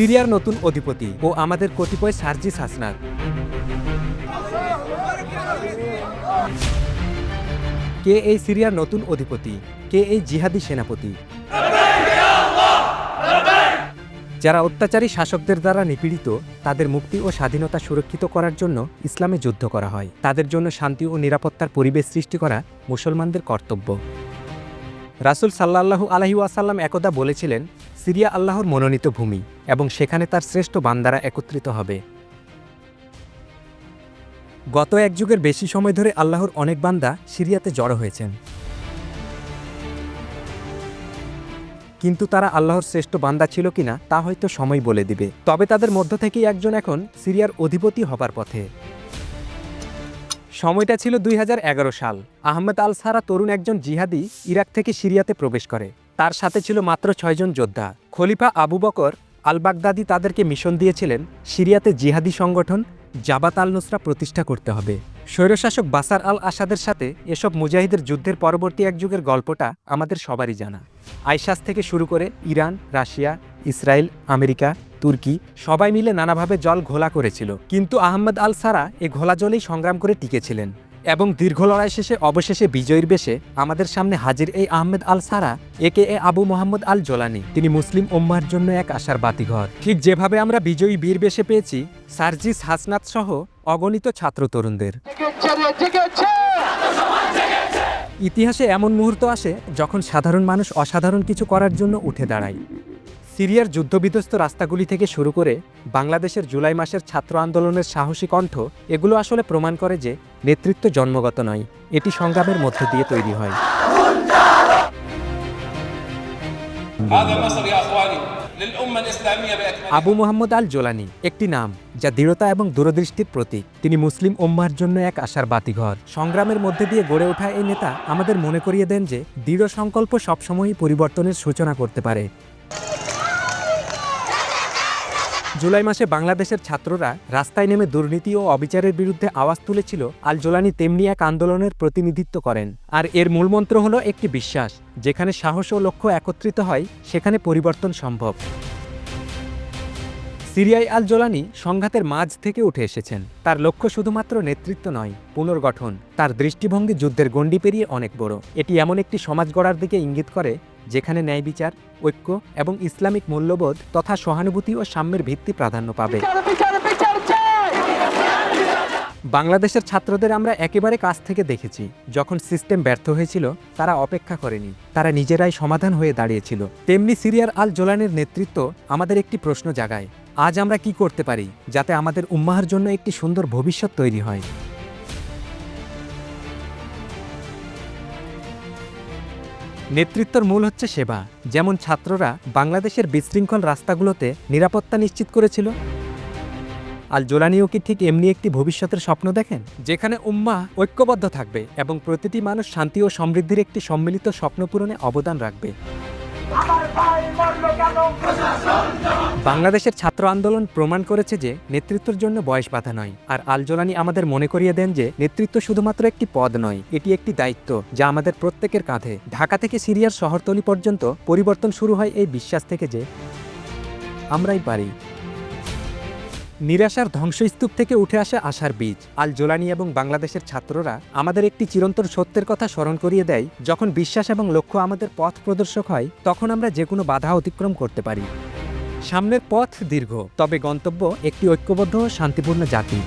সিরিয়ার নতুন অধিপতি ও আমাদের কতিপয় সার্জিস হাসনাত কে এই সিরিয়ার নতুন অধিপতি? কে এই জিহাদি সেনাপতি? যারা অত্যাচারী শাসকদের দ্বারা নিপীড়িত, তাদের মুক্তি ও স্বাধীনতা সুরক্ষিত করার জন্য ইসলামে যুদ্ধ করা হয়। তাদের জন্য শান্তি ও নিরাপত্তার পরিবেশ সৃষ্টি করা মুসলমানদের কর্তব্য। রাসুল সাল্লাল্লাহু আলহি ওয়াসাল্লাম একদা বলেছিলেন সিরিয়া আল্লাহর মনোনীত ভূমি এবং সেখানে তার শ্রেষ্ঠ বান্দারা একত্রিত হবে। গত এক যুগের বেশি সময় ধরে আল্লাহর অনেক বান্দা সিরিয়াতে জড়ো হয়েছেন। কিন্তু তারা আল্লাহর শ্রেষ্ঠ বান্দা ছিল কিনা তা হয়তো সময় বলে দিবে। তবে তাদের মধ্য থেকেই একজন এখন সিরিয়ার অধিপতি হবার পথে। সময়টা ছিল দুই হাজার এগারো সাল। আহমেদ আল সারা তরুণ একজন জিহাদি ইরাক থেকে সিরিয়াতে প্রবেশ করে। তার সাথে ছিল মাত্র ছয়জন যোদ্ধা। খলিফা আবু বকর আল বাগদাদি তাদেরকে মিশন দিয়েছিলেন, সিরিয়াতে জিহাদি সংগঠন জাবাত আল নুসরা প্রতিষ্ঠা করতে হবে। স্বৈরশাসক বাসার আল আসাদের সাথে এসব মুজাহিদের যুদ্ধের পরবর্তী এক যুগের গল্পটা আমাদের সবারই জানা। আইসাস থেকে শুরু করে ইরান, রাশিয়া, ইসরায়েল, আমেরিকা তুর্কি সবাই মিলে নানাভাবে জল ঘোলা করেছিল। কিন্তু আহমদ আল সারা এ ঘোলা জলেই সংগ্রাম করে টিকেছিলেন। এবং দীর্ঘ লড়াই শেষে অবশেষে বিজয়ীর বেশে আমাদের সামনে হাজির এই Ahmed al Sharaa, AKA Abu Mohammad al Jolani. তিনি মুসলিম উম্মার জন্য এক আশার বাতিঘর। ঠিক যেভাবে আমরা বিজয়ী বীর বেশে পেয়েছি, সার্জিস হাসনাত সহ অগণিত ছাত্র তরুণদের। ইতিহাসে এমন মুহূর্ত আসে যখন সাধারণ মানুষ অসাধারণ কিছু করার জন্য উঠে দাঁড়ায়। সিরিয়ার যুদ্ধবিধ্বস্ত রাস্তাগুলি থেকে শুরু করে বাংলাদেশের জুলাই মাসের ছাত্র আন্দোলনের সাহসী কণ্ঠ এগুলো আসলে প্রমাণ করে যে নেতৃত্ব জন্মগত নয় এটি সংগ্রামের মধ্য দিয়ে তৈরি হয়। আবু মোহাম্মদ আল জোলানি একটি নাম যা দৃঢ়তা এবং দূরদৃষ্টির প্রতীক। তিনি মুসলিম ওম্মার জন্য এক আশার বাতিঘর। সংগ্রামের মধ্যে দিয়ে গড়ে ওঠা এই নেতা আমাদের মনে করিয়ে দেন যে দৃঢ় সংকল্প সবসময়ই পরিবর্তনের সূচনা করতে পারে। জুলাই মাসে বাংলাদেশের ছাত্ররা রাস্তায় নেমে দুর্নীতি ও অবিচারের বিরুদ্ধে আওয়াজ তুলেছিল আল জোলানি তেমনি এক আন্দোলনের প্রতিনিধিত্ব করেন। আর এর মূলমন্ত্র হলো একটি বিশ্বাস, যেখানে সাহস ও লক্ষ্য একত্রিত হয়, সেখানে পরিবর্তন সম্ভব। সিরিয়াই আল জোলানি সংঘাতের মাঝ থেকে উঠে এসেছেন। তার লক্ষ্য শুধুমাত্র নেতৃত্ব নয়, পুনর্গঠন। তার দৃষ্টিভঙ্গি যুদ্ধের গণ্ডি পেরিয়ে অনেক বড়। এটি এমন একটি সমাজ গড়ার দিকে ইঙ্গিত করে যেখানে ন্যায় বিচার ঐক্য এবং ইসলামিক মূল্যবোধ তথা সহানুভূতি ও সাম্যের ভিত্তি প্রাধান্য পাবে। বাংলাদেশের ছাত্রদের আমরা একেবারে কাছ থেকে দেখেছি। যখন সিস্টেম ব্যর্থ হয়েছিল তারা অপেক্ষা করেনি। তারা নিজেরাই সমাধান হয়ে দাঁড়িয়েছিল। তেমনি সিরিয়ার আল জোলানের নেতৃত্ব আমাদের একটি প্রশ্ন জাগায়। আজ আমরা কি করতে পারি যাতে আমাদের উম্মাহার জন্য একটি সুন্দর ভবিষ্যৎ তৈরি হয়? নেতৃত্বর মূল হচ্ছে সেবা। যেমন ছাত্ররা বাংলাদেশের বিশৃঙ্খল রাস্তাগুলোতে নিরাপত্তা নিশ্চিত করেছিল। আল জোলানিও কি ঠিক এমনি একটি ভবিষ্যতের স্বপ্ন দেখেন? যেখানে উম্মা ঐক্যবদ্ধ থাকবে এবং প্রতিটি মানুষ শান্তি ও সমৃদ্ধির একটি সম্মিলিত স্বপ্ন পূরণে অবদান রাখবে। আমার ভাই কেন? বাংলাদেশের ছাত্র আন্দোলন প্রমাণ করেছে যে নেতৃত্বের জন্য বয়স বাধা নয়। আর আলজোলানি আমাদের মনে করিয়ে দেন যে নেতৃত্ব শুধুমাত্র একটি পদ নয়, এটি একটি দায়িত্ব যা আমাদের প্রত্যেকের কাঁধে। ঢাকা থেকে সিরিয়ার শহরতলি পর্যন্ত পরিবর্তন শুরু হয় এই বিশ্বাস থেকে যে আমরাই পারি। নিরাশার ধ্বংসস্তূপ থেকে উঠে আসে আশার বীজ। আল জোলানি এবং বাংলাদেশের ছাত্ররা আমাদের একটি চিরন্তন সত্যের কথা স্মরণ করিয়ে দেয়, যখন বিশ্বাস এবং লক্ষ্য আমাদের পথ প্রদর্শক হয়, তখন আমরা যে কোনো বাধা অতিক্রম করতে পারি। সামনের পথ দীর্ঘ তবে গন্তব্য একটি ঐক্যবদ্ধ শান্তিপূর্ণ জাতি।